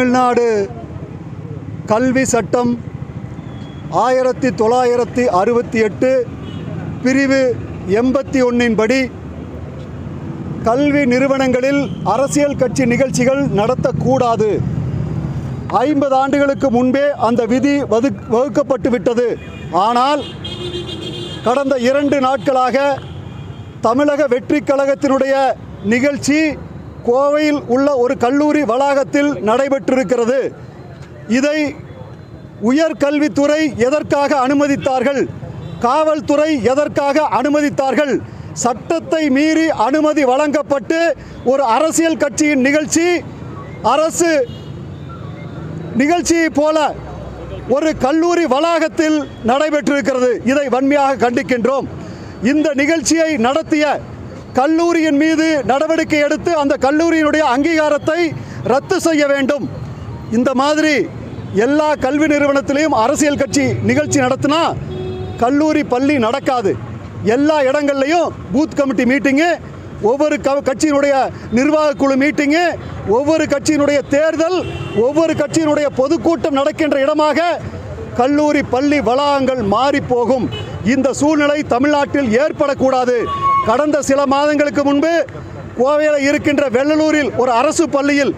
தமிழ்நாடு கல்வி சட்டம் ஆயிரத்தி தொள்ளாயிரத்தி அறுபத்தி எட்டு பிரிவு எண்பத்தி ஒன்றின் படி கல்வி நிறுவனங்களில் அரசியல் கட்சி நிகழ்ச்சிகள் நடத்தக்கூடாது. ஐம்பது ஆண்டுகளுக்கு முன்பே அந்த விதி வது வகுக்கப்பட்டு விட்டது. ஆனால் கடந்த இரண்டு நாட்களாக தமிழக வெற்றிக் கழகத்தினுடைய நிகழ்ச்சி கோவையில் உள்ள ஒரு கல்லூரி வளாகத்தில் நடைபெற்றிருக்கிறது. இதை உயர்கல்வித்துறை எதற்காக அனுமதித்தார்கள்? காவல்துறை எதற்காக அனுமதித்தார்கள்? சட்டத்தை மீறி அனுமதி வழங்கப்பட்டு ஒரு அரசியல் கட்சியின் நிகழ்ச்சி அரசு நிகழ்ச்சியை போல ஒரு கல்லூரி வளாகத்தில் நடைபெற்றிருக்கிறது. இதை வன்மையாக கண்டிக்கின்றோம். இந்த நிகழ்ச்சியை நடத்திய கல்லூரியின் மீது நடவடிக்கை எடுத்து அந்த கல்லூரியினுடைய அங்கீகாரத்தை ரத்து செய்ய வேண்டும். இந்த மாதிரி எல்லா கல்வி நிறுவனத்திலையும் அரசியல் கட்சி நிகழ்ச்சி நடத்தினா கல்லூரி பள்ளி நடக்காது. எல்லா இடங்கள்லையும் பூத் கமிட்டி மீட்டிங்கு ஒவ்வொரு க கட்சியினுடைய நிர்வாக குழு மீட்டிங்கு ஒவ்வொரு கட்சியினுடைய தேர்தல் ஒவ்வொரு கட்சியினுடைய பொதுக்கூட்டம் நடக்கின்ற இடமாக கல்லூரி பள்ளி வளாகங்கள் மாறி போகும் இந்த சூழ்நிலை தமிழ்நாட்டில் ஏற்படக்கூடாது. கடந்த சில மாதங்களுக்கு முன்பு கோவையில் இருக்கின்ற வெள்ளலூரில் ஒரு அரசு பள்ளியில்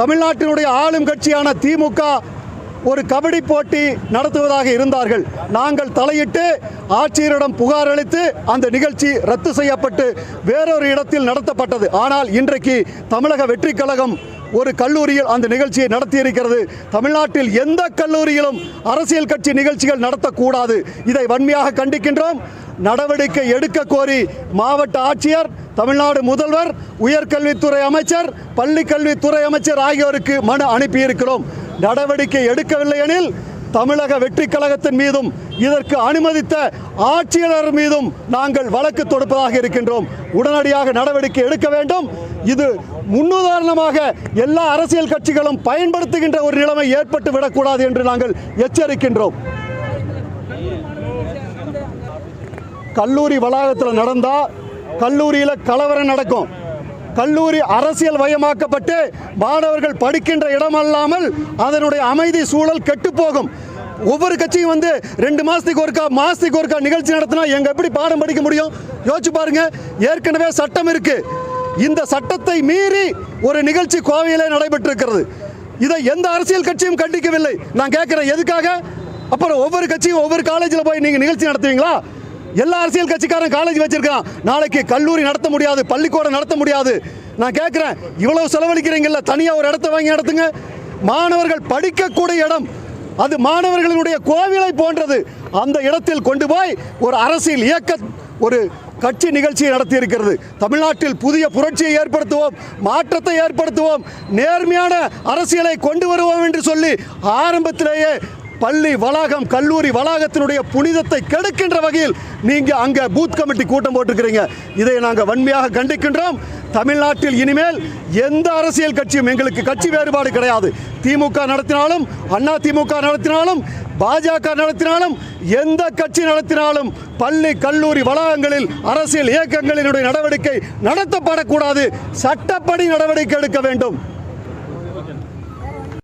தமிழ்நாட்டினுடைய ஆளும் கட்சியான திமுக ஒரு கபடி போட்டி நடத்துவதாக இருந்தார்கள். நாங்கள் தலையிட்டு ஆட்சியரிடம் புகார் அளித்து அந்த நிகழ்ச்சி ரத்து செய்யப்பட்டு வேறொரு இடத்தில் நடத்தப்பட்டது. ஆனால் இன்றைக்கு தமிழக வெற்றி கழகம் ஒரு கல்லூரியில் அந்த நிகழ்ச்சியை நடத்தியிருக்கிறது. தமிழ்நாட்டில் எந்த கல்லூரியிலும் அரசியல் கட்சி நிகழ்ச்சிகள் நடத்தக்கூடாது. இதை வன்மையாக கண்டிக்கின்றோம். நடவடிக்கை எடுக்க கோரி மாவட்ட ஆட்சியர் தமிழ்நாடு முதல்வர் உயர்கல்வித்துறை அமைச்சர் பள்ளி கல்வித்துறை அமைச்சர் ஆகியோருக்கு மனு அனுப்பியிருக்கிறோம். நடவடிக்கை எடுக்கவில்லை எனில் தமிழக வெற்றி கழகத்தின் மீதும் இதற்கு அனுமதித்த ஆட்சியாளர் மீதும் நாங்கள் வழக்கு தொடுப்பதாக இருக்கின்றோம். உடனடியாக நடவடிக்கை எடுக்க வேண்டும். இது முன்னுதாரணமாக எல்லா அரசியல் கட்சிகளும் பயன்படுத்துகின்ற ஒரு நிலைமை ஏற்பட்டு விடக்கூடாது என்று நாங்கள் எச்சரிக்கின்றோம். கல்லூரி வளாகத்தில் நடந்தால் கல்லூரியில் கலவரம் நடக்கும். கல்லூரி அரசியல் வயமாக்கப்பட்டு மாணவர்கள் படிக்கின்ற இடமல்லாமல் அதனுடைய அமைதி சூழல் கெட்டுப்போகும் ஒவ்வொரு கட்சியும் வந்து ரெண்டு மாதத்துக்கு ஒருக்கா மாதத்துக்கு ஒருக்கா நிகழ்ச்சி நடத்தினா எங்கள் எப்படி பாடம் படிக்க முடியும்? யோசிச்சு பாருங்க. ஏற்கனவே சட்டம் இருக்குது இந்த சட்டத்தை மீறி ஒரு நிகழ்ச்சி கோவையிலே நடைபெற்றிருக்கிறது. இதை எந்த அரசியல் கட்சியும் கண்டிக்கவில்லை. நான் கேட்குறேன் எதுக்காக? அப்புறம் ஒவ்வொரு கட்சியும் ஒவ்வொரு காலேஜில் போய் நீங்கள் நிகழ்ச்சி நடத்துவீங்களா? எல்லா அரசியல் கட்சிக்காரன் காலேஜ் வச்சிருக்கான் நாளைக்கு கல்லூரி நடத்த முடியாது பள்ளிக்கூடம் நடத்த முடியாது. நான் கேட்குறேன் இவ்வளவு செலவழிக்கிறீங்கல்ல தனியாக ஒரு இடத்த வாங்கி நடத்துங்க. மாணவர்கள் படிக்கக்கூடிய இடம் அது மாணவர்களுடைய கோவிலை போன்றது. அந்த இடத்தில் கொண்டு போய் ஒரு அரசியல் இயக்க ஒரு கட்சி நிகழ்ச்சியை நடத்தி இருக்கிறது தமிழ்நாட்டில் புதிய புரட்சியை ஏற்படுத்துவோம் மாற்றத்தை ஏற்படுத்துவோம் நேர்மையான அரசியலை கொண்டு வருவோம் என்று சொல்லி ஆரம்பத்திலேயே பள்ளி வளாகம் கல்லூரி வளாகத்தினுடைய புனிதத்தை கெடுக்கின்ற வகையில் நீங்க அங்க பூத் கமிட்டி கூட்டம் போட்டிருக்கிறீங்க. இதை நாங்கள் வன்மையாக கண்டிக்கின்றோம். தமிழ்நாட்டில் இனிமேல் எந்த அரசியல் கட்சியும் எங்களுக்கு கட்சி வேறுபாடு கிடையாது. திமுக நடத்தினாலும் அண்ணா திமுக நடத்தினாலும் பாஜக நடத்தினாலும் எந்த கட்சி நடத்தினாலும் பள்ளி கல்லூரி வளாகங்களில் அரசியல் இயக்கங்களினுடைய நடவடிக்கை நடத்தப்படக்கூடாது. சட்டப்படி நடவடிக்கை எடுக்க வேண்டும்.